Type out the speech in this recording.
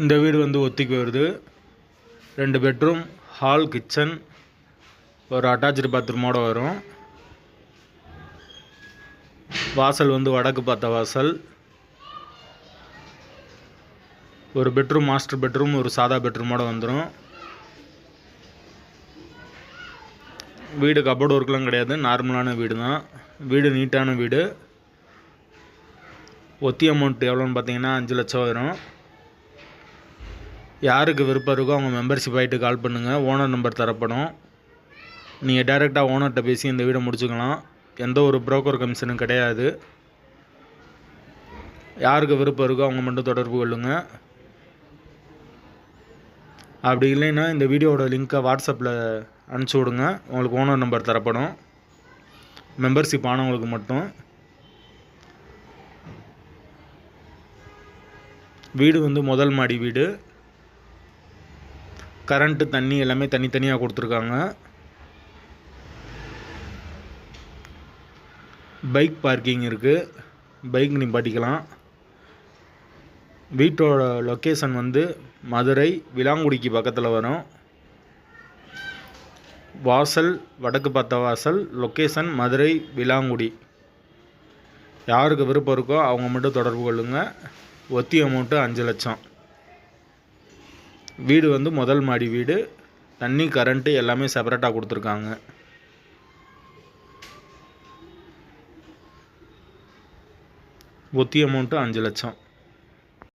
இந்த வீடு வந்து ஒத்திக்கு வருது. ரெண்டு பெட்ரூம் ஹால் கிச்சன் ஒரு அட்டாச்சு பாத்ரூமோட வரும். வாசல் வந்து வடக்கு பார்த்த வாசல். ஒரு பெட்ரூம் மாஸ்டர் பெட்ரூம் ஒரு சாதா பெட்ரூமோட வந்துடும் வீடு கபோர்டு ஒர்க்லாம் கிடையாது. நார்மலான வீடு தான். வீடு நீட்டான வீடு. ஒத்தி அமௌண்ட் எவ்வளோன்னு பார்த்தீங்கன்னா அஞ்சு லட்சம் வரும். யாருக்கு விருப்பம் இருக்கோ அவங்க மெம்பர்ஷிப் ஆகிட்டு கால் பண்ணுங்கள் ஓனர் நம்பர் தரப்படும். நீங்கள் டைரெக்டாக ஓனர்கிட்ட பேசி இந்த வீடை முடிச்சுக்கலாம். எந்த ஒரு புரோக்கர் கமிஷனும் கிடையாது. யாருக்கு விருப்பம் இருக்கோ அவங்க மட்டும் தொடர்பு கொள்ளுங்கள் அப்படி இல்லைன்னா இந்த வீடியோவோட லிங்க்கை வாட்ஸ்அப்பில் அனுப்பிச்சி விடுங்க. உங்களுக்கு ஓனர் நம்பர் தரப்படும். மெம்பர்ஷிப் ஆனவங்களுக்கு மட்டும். வீடு வந்து முதல் மாடி வீடு. கரண்ட்டு தண்ணி எல்லாமே தனித்தனியாக கொடுத்துருக்காங்க. பைக் பார்க்கிங் இருக்குது பைக் நிப்பாட்டிக்கலாம். வீட்டோட லொக்கேஷன் வந்து மதுரை விலாங்குடிக்கு பக்கத்தில் வரும். வாசல் வடக்கு பார்த்த வாசல் லொக்கேஷன் மதுரை விலாங்குடி யாருக்கு விருப்பம் இருக்கோ அவங்க மட்டும் தொடர்பு கொள்ளுங்கள் ஒத்தி அமௌண்ட்டு அஞ்சு லட்சம். வீடு வந்து முதல் மாடி வீடு. தண்ணி கரண்ட்டு எல்லாமே செப்பரேட்டாக கொடுத்துருக்காங்க. ஒத்தி அமௌண்ட்டு அஞ்சு லட்சம்.